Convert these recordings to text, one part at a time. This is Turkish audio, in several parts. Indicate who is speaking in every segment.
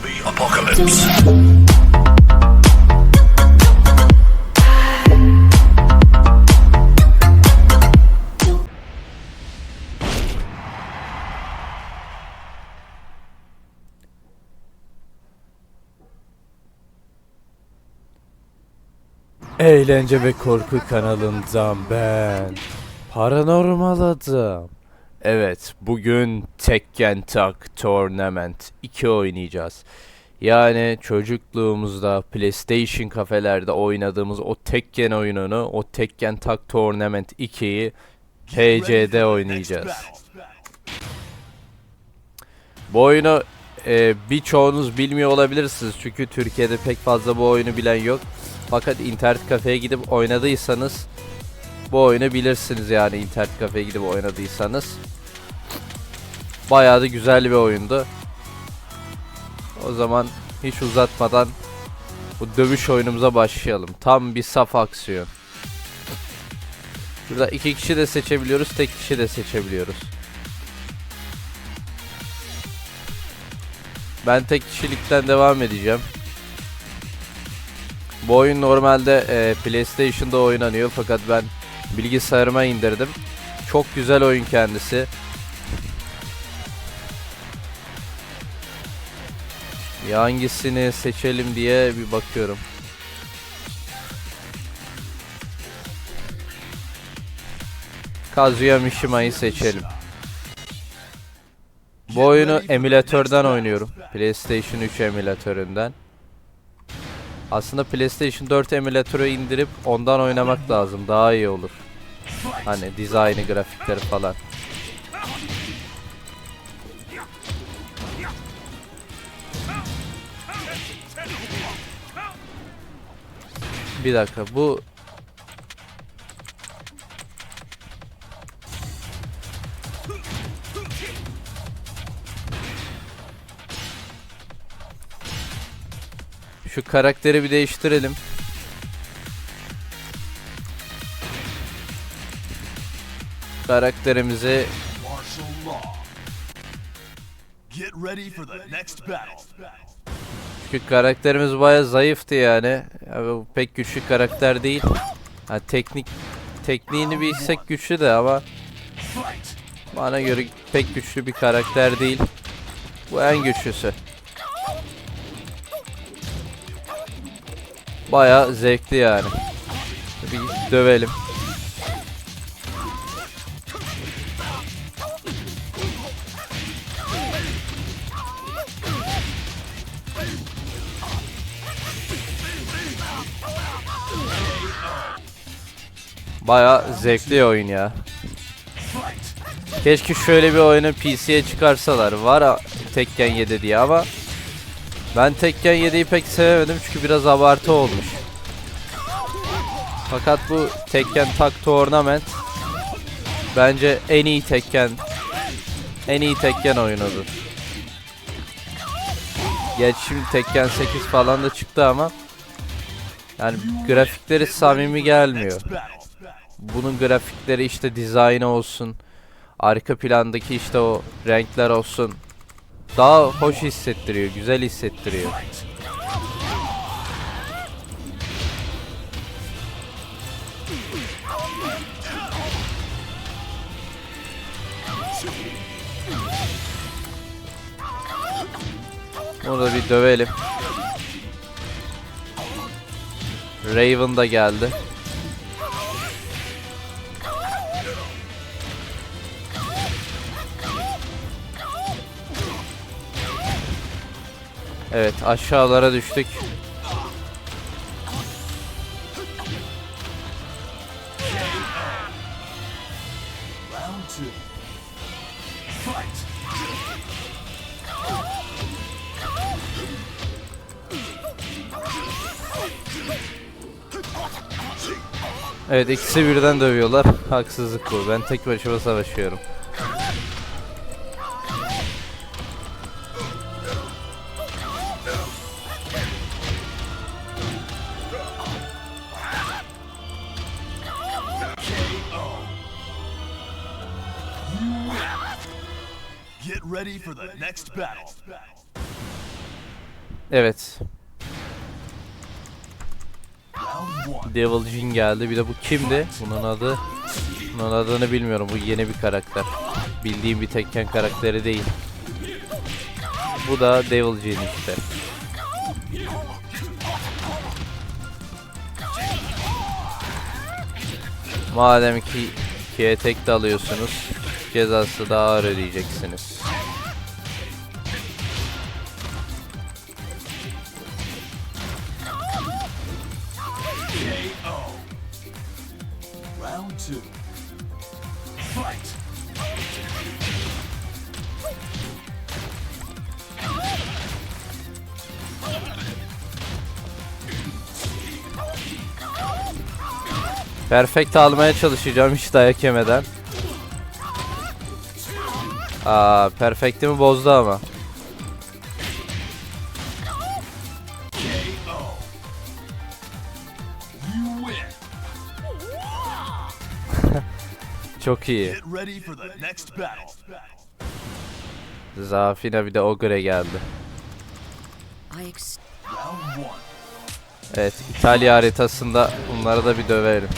Speaker 1: Zombie apocalypse.
Speaker 2: Eğlence ve korku kanalından ben Paranormal Adam. Evet, bugün Tekken Tag Tournament 2 oynayacağız. Yani çocukluğumuzda PlayStation kafelerde oynadığımız o Tekken oyununu, o Tekken Tag Tournament 2'yi PC'de oynayacağız. Bu oyunu e, birçoğunuz bilmiyor olabilirsiniz çünkü Türkiye'de pek fazla bu oyunu bilen yok. Fakat internet kafeye gidip oynadıysanız bu oyunu bilirsiniz yani internet kafeye gidip oynadıysanız. Bayağı da güzel bir oyundu. O zaman hiç uzatmadan bu dövüş oyunumuza başlayalım. Tam bir saf aksiyon. Burada iki kişi de seçebiliyoruz, tek kişi de seçebiliyoruz. Ben tek kişilikten devam edeceğim. Bu oyun normalde e, PlayStation'da oynanıyor fakat ben bilgisayarıma indirdim. Çok güzel oyun kendisi. Ya hangisini seçelim diye bir bakıyorum. Kazuya Mishima'yı seçelim. Bu oyunu emülatörden oynuyorum. PlayStation 3 emülatöründen. Aslında PlayStation 4 emülatörü indirip ondan oynamak lazım. Daha iyi olur. Hani dizaynı, grafikleri falan. Bir dakika bu Şu karakteri bir değiştirelim. Karakterimizi
Speaker 1: Martial law. Get ready for the next battle.
Speaker 2: çünkü karakterimiz baya zayıftı yani. Ya bu pek güçlü karakter değil. Ha teknik tekniğini bilsek güçlü de ama bana göre pek güçlü bir karakter değil. Bu en güçlüsü. Baya zevkli yani. Bir dövelim. Baya zevkli oyun ya. Keşke şöyle bir oyunu PC'ye çıkarsalar. Var Tekken 7 diye ama ben Tekken 7'yi pek sevemedim çünkü biraz abartı olmuş. Fakat bu Tekken Tag Tournament bence en iyi Tekken en iyi Tekken oyunudur. Geç şimdi Tekken 8 falan da çıktı ama yani grafikleri samimi gelmiyor bunun grafikleri işte dizaynı olsun. Arka plandaki işte o renkler olsun. Daha hoş hissettiriyor, güzel hissettiriyor. Bunu da bir dövelim. Raven da geldi. Evet aşağılara düştük. Evet ikisi birden dövüyorlar. Haksızlık bu. Ben tek başıma savaşıyorum. Evet. Devil Jin geldi. Bir de bu kimdi? Bunun adı bunun adını bilmiyorum. Bu yeni bir karakter. Bildiğim bir Tekken karakteri değil. Bu da Devil Jin işte. Madem ki ikiye tek de alıyorsunuz cezası daha ağır ödeyeceksiniz.
Speaker 1: Two. Fight.
Speaker 2: Perfect almaya çalışacağım hiç dayak yemeden. Aa, perfect'imi bozdu ama. Çok iyi.
Speaker 1: Get ready for the next battle.
Speaker 2: Zafina bir de Ogre geldi.
Speaker 3: I ex-
Speaker 1: Round one.
Speaker 2: Evet, İtalya haritasında bunları da bir döverim.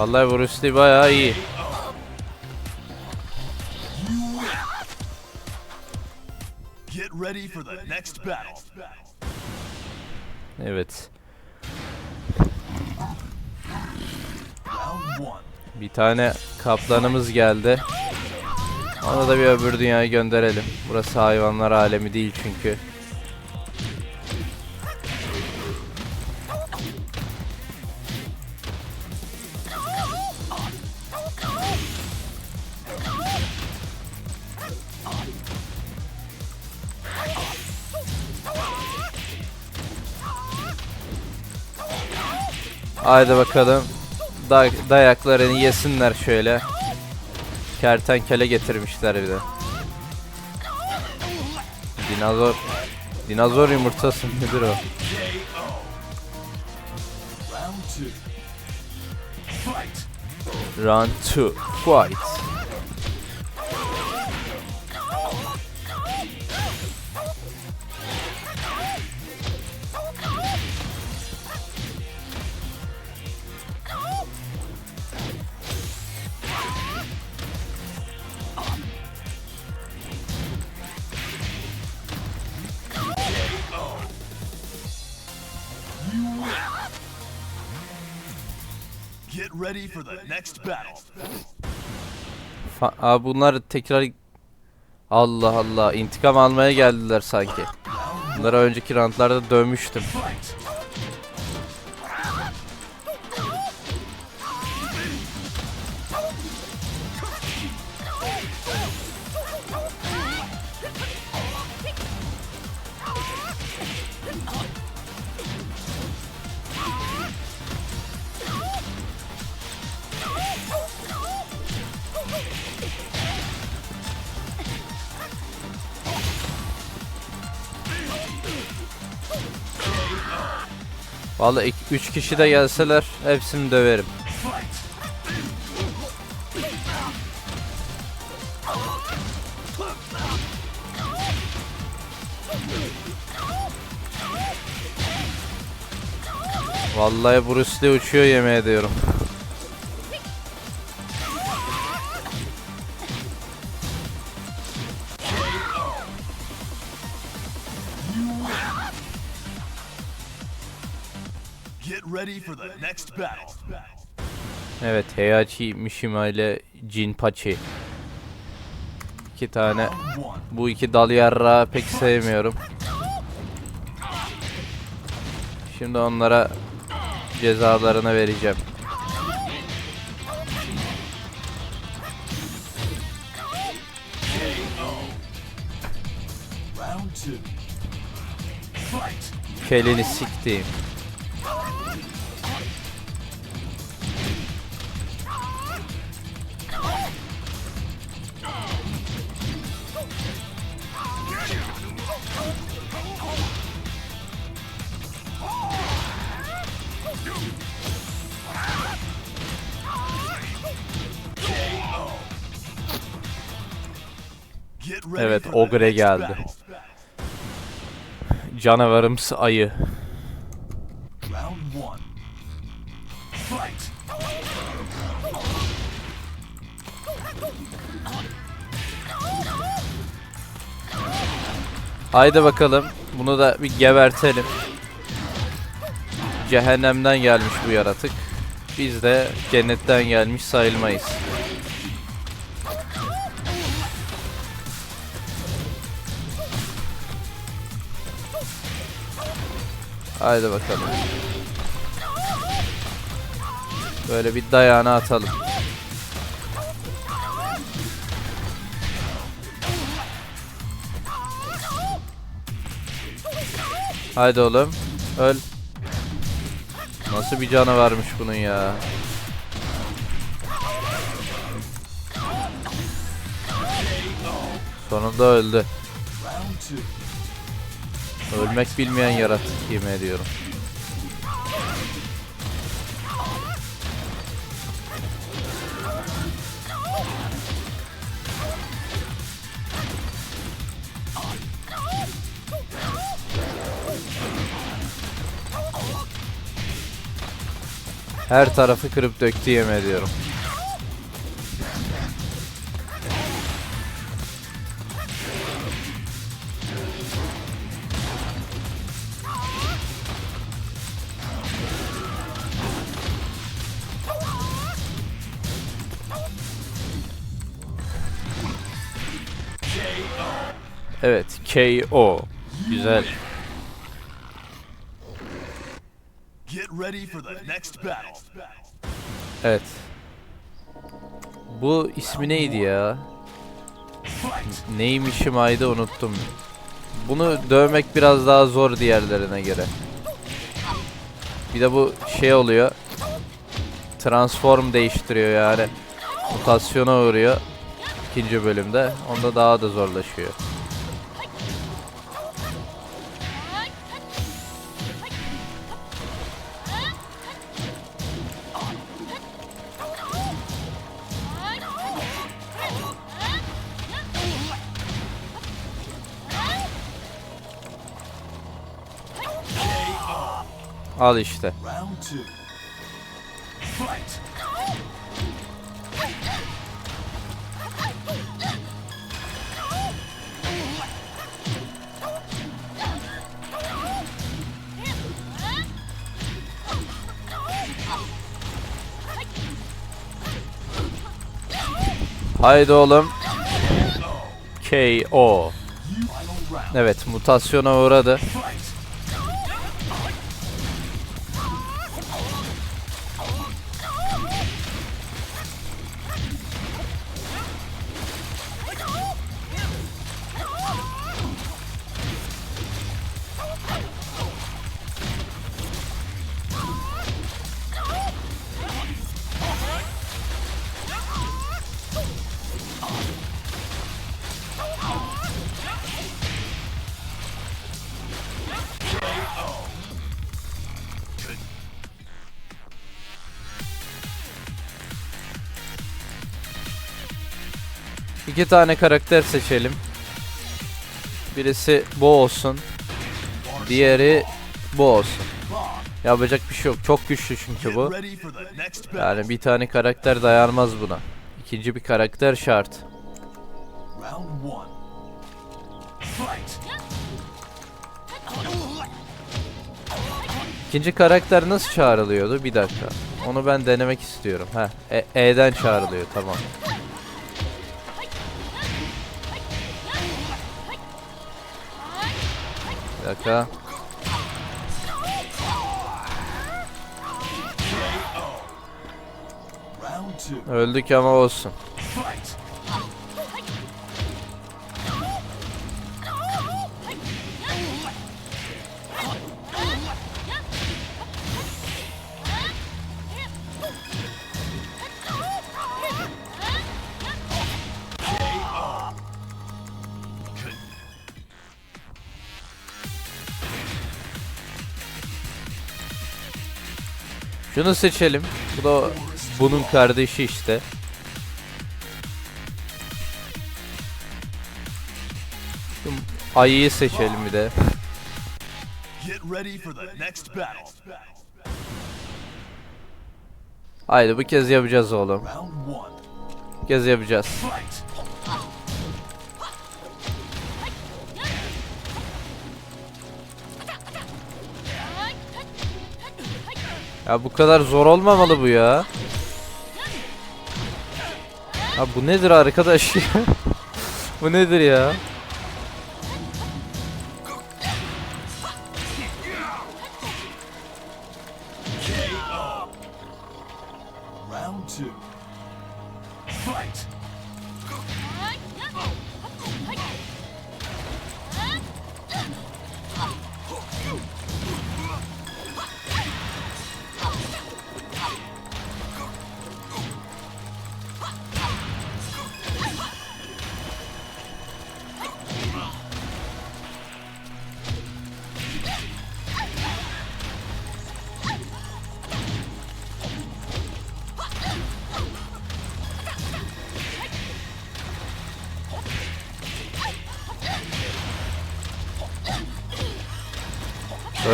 Speaker 2: Vallahi Bruce bayağı iyi.
Speaker 1: Get ready for the next battle.
Speaker 2: Evet. Bir tane kaplanımız geldi. Onu da bir öbür dünyaya gönderelim. Burası hayvanlar alemi değil çünkü. Haydi bakalım. Da dayaklarını yesinler şöyle. Kertenkele getirmişler bir de. Dinozor. Dinozor yumurtası nedir o?
Speaker 1: Round
Speaker 2: 2. Fight.
Speaker 1: For the next battle.
Speaker 2: Fa- Aa, bunlar tekrar Allah Allah intikam almaya geldiler sanki. Bunları önceki roundlarda dövmüştüm. Vallahi 3 kişi de gelseler hepsini döverim. Vallahi Bruce Lee uçuyor yemin ediyorum. Evet Heihachi Mishima ile Jinpachi. İki tane. Bu iki dal yarrağı pek sevmiyorum. Şimdi onlara cezalarını vereceğim. Kelini siktiğim. Ogre geldi. Canavarımsı ayı. Haydi bakalım. Bunu da bir gebertelim. Cehennemden gelmiş bu yaratık. Biz de cennetten gelmiş sayılmayız. Haydi bakalım. Böyle bir dayağını atalım. Haydi oğlum. Öl. Nasıl bir canı varmış bunun ya. Sonunda öldü. Ölmek bilmeyen yaratık yemin ediyorum. Her tarafı kırıp döktü yemin ediyorum. KO. Güzel.
Speaker 1: Get ready for the next battle.
Speaker 2: Evet. Bu ismi neydi ya? Neymişim ayda unuttum. Bunu dövmek biraz daha zor diğerlerine göre. Bir de bu şey oluyor. Transform değiştiriyor yani. Mutasyona uğruyor. ikinci bölümde. Onda daha da zorlaşıyor. Al işte. Haydi oğlum. KO. Evet mutasyona uğradı. İki tane karakter seçelim. Birisi bu olsun. Diğeri bu olsun. Yapacak bir şey yok. Çok güçlü çünkü bu. Yani bir tane karakter dayanmaz buna. İkinci bir karakter şart. İkinci karakter nasıl çağrılıyordu? Bir dakika. Onu ben denemek istiyorum. Ha, E'den çağrılıyor tamam. Dakika.
Speaker 1: Round two.
Speaker 2: Öldük ama olsun. Şunu seçelim. Bu da bunun kardeşi işte. Ayıyı seçelim bir de. Haydi bu kez yapacağız oğlum. Bu kez yapacağız. Ya bu kadar zor olmamalı bu ya. Ya bu nedir arkadaş bu nedir ya?
Speaker 1: Round two. Fight.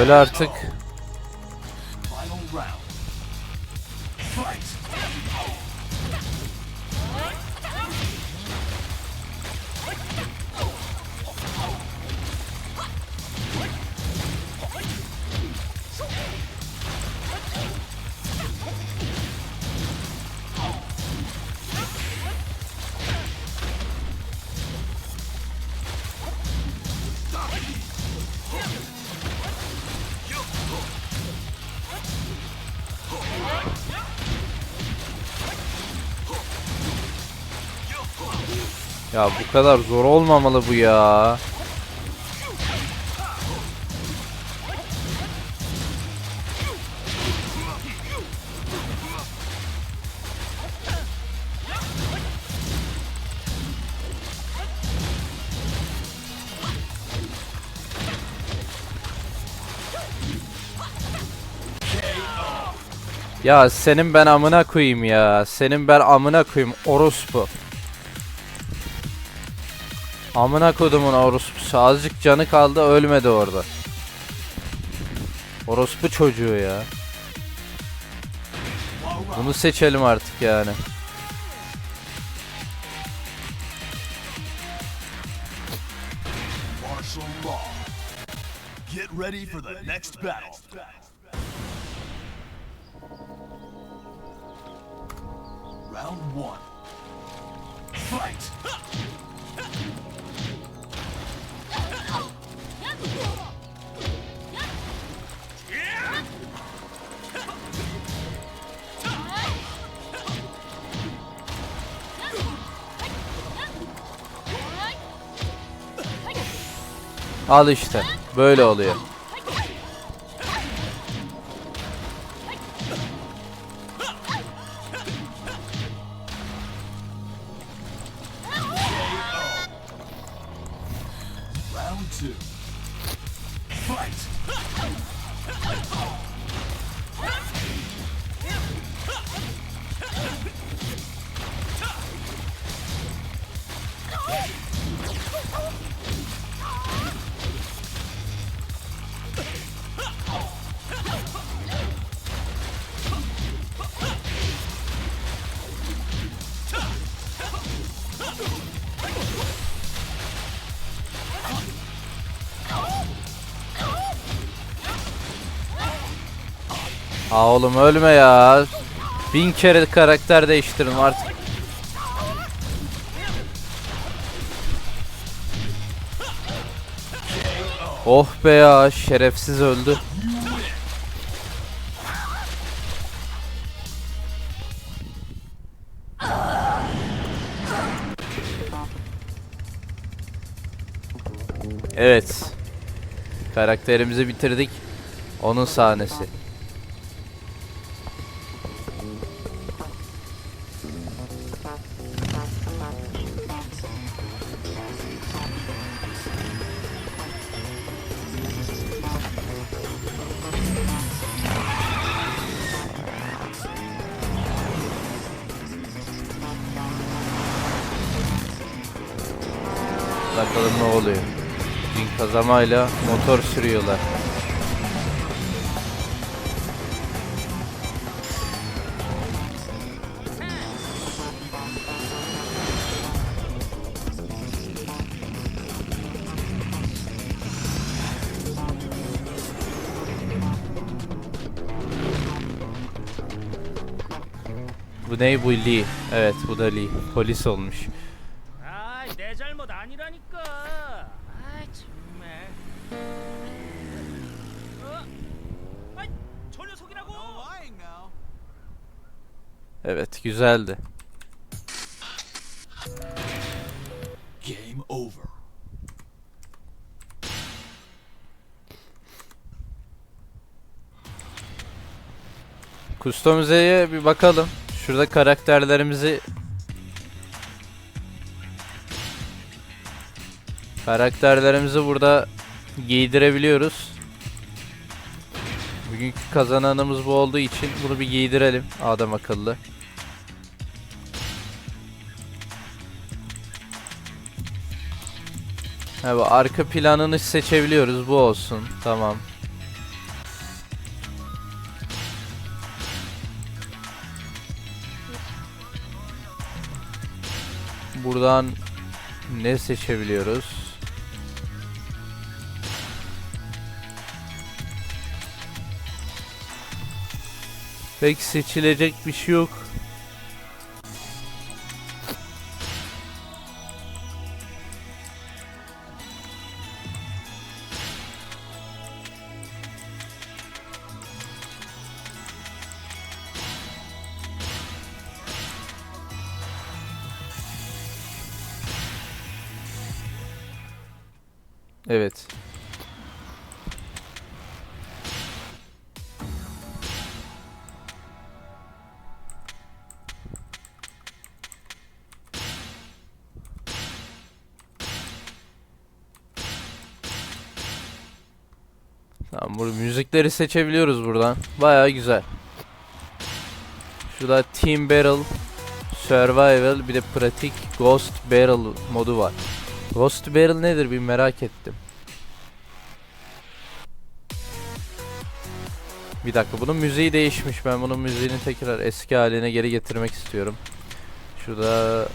Speaker 2: Öyle artık. Ya bu kadar zor olmamalı bu ya. Ya senin ben amına koyayım ya. Senin ben amına koyayım orospu. Amına kodumun orospusu. Azıcık canı kaldı ölmedi orada. Orospu çocuğu ya. Bunu seçelim artık yani.
Speaker 1: Get ready for the next battle. Round one. Fight.
Speaker 2: Al işte. Böyle oluyor. Aa oğlum ölme ya. Bin kere karakter değiştirdim artık. Oh be ya şerefsiz öldü. Evet. Karakterimizi bitirdik. Onun sahnesi. Gün kazamayla motor sürüyorlar. Bu ne bu Lee? Evet bu da Lee. Polis olmuş. Güzeldi.
Speaker 1: Game over.
Speaker 2: Kustomize'ye bir bakalım. Şurada karakterlerimizi Karakterlerimizi burada giydirebiliyoruz. Bugünkü kazananımız bu olduğu için bunu bir giydirelim adam akıllı. Ha, bu arka planını seçebiliyoruz. Bu olsun. Tamam. Buradan ne seçebiliyoruz? Pek seçilecek bir şey yok. Evet. Tamam bu müzikleri seçebiliyoruz buradan. Bayağı güzel. Şurada Team Battle, Survival bir de pratik Ghost Barrel modu var. Ghost Barrel nedir bir merak ettim. Bir dakika bunun müziği değişmiş. Ben bunun müziğini tekrar eski haline geri getirmek istiyorum. Şurada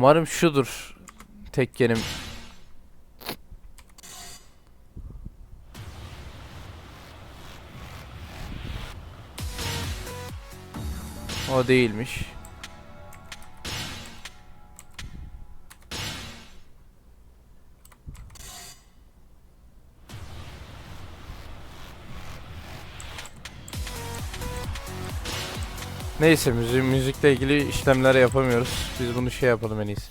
Speaker 2: Umarım şudur. Tekkenim. O değilmiş. Neyse müzik, müzikle ilgili işlemler yapamıyoruz. Biz bunu şey yapalım en iyisi.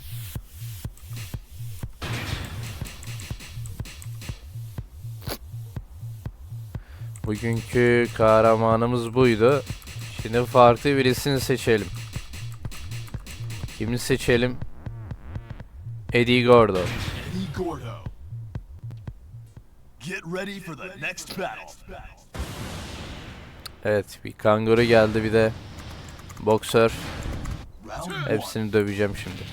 Speaker 2: Bugünkü kahramanımız buydu. Şimdi farklı birisini seçelim. Kimi seçelim? Eddie Gordo.
Speaker 1: Eddie Gordo. Get ready for the next battle.
Speaker 2: Evet bir kanguru geldi bir de boksör. Hepsini döveceğim şimdi.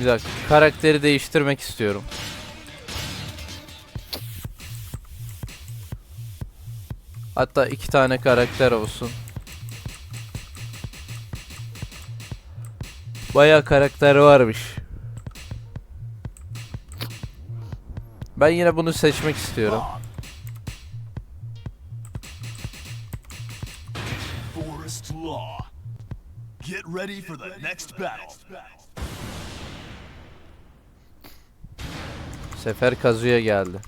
Speaker 2: Bir dakika. Karakteri değiştirmek istiyorum. Hatta iki tane karakter olsun. Bayağı karakter varmış. Ben yine bunu seçmek istiyorum.
Speaker 1: Ready for the next battle.
Speaker 2: Sefer Kazuya geldi.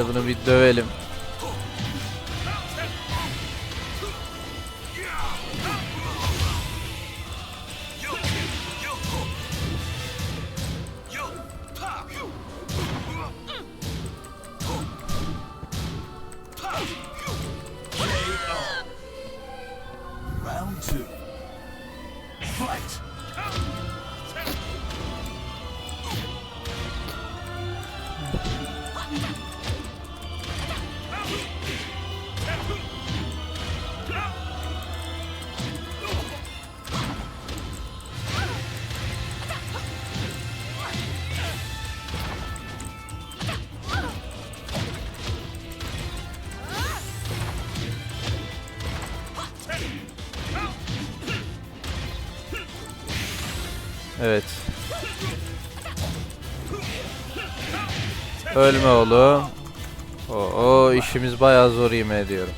Speaker 2: Hadi bunu bir dövelim. Ölme oğlum. Oo işimiz bayağı zor yemin ediyorum.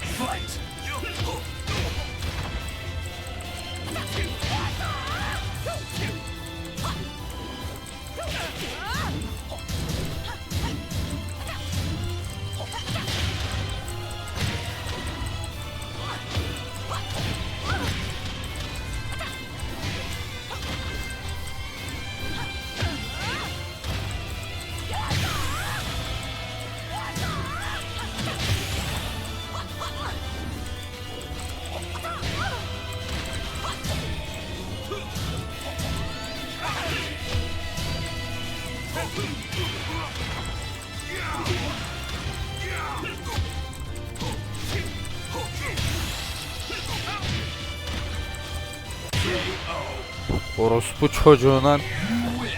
Speaker 2: Orospu çocuğunun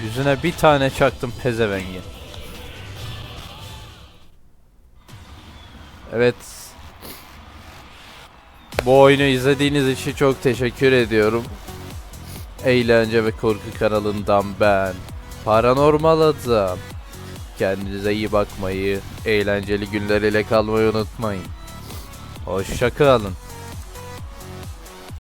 Speaker 2: yüzüne bir tane çaktım pezevengi. Evet. Bu oyunu izlediğiniz için çok teşekkür ediyorum. Eğlence ve korku kanalından ben. Paranormal adam. Kendinize iyi bakmayı, eğlenceli günler ile kalmayı unutmayın. Hoşça kalın.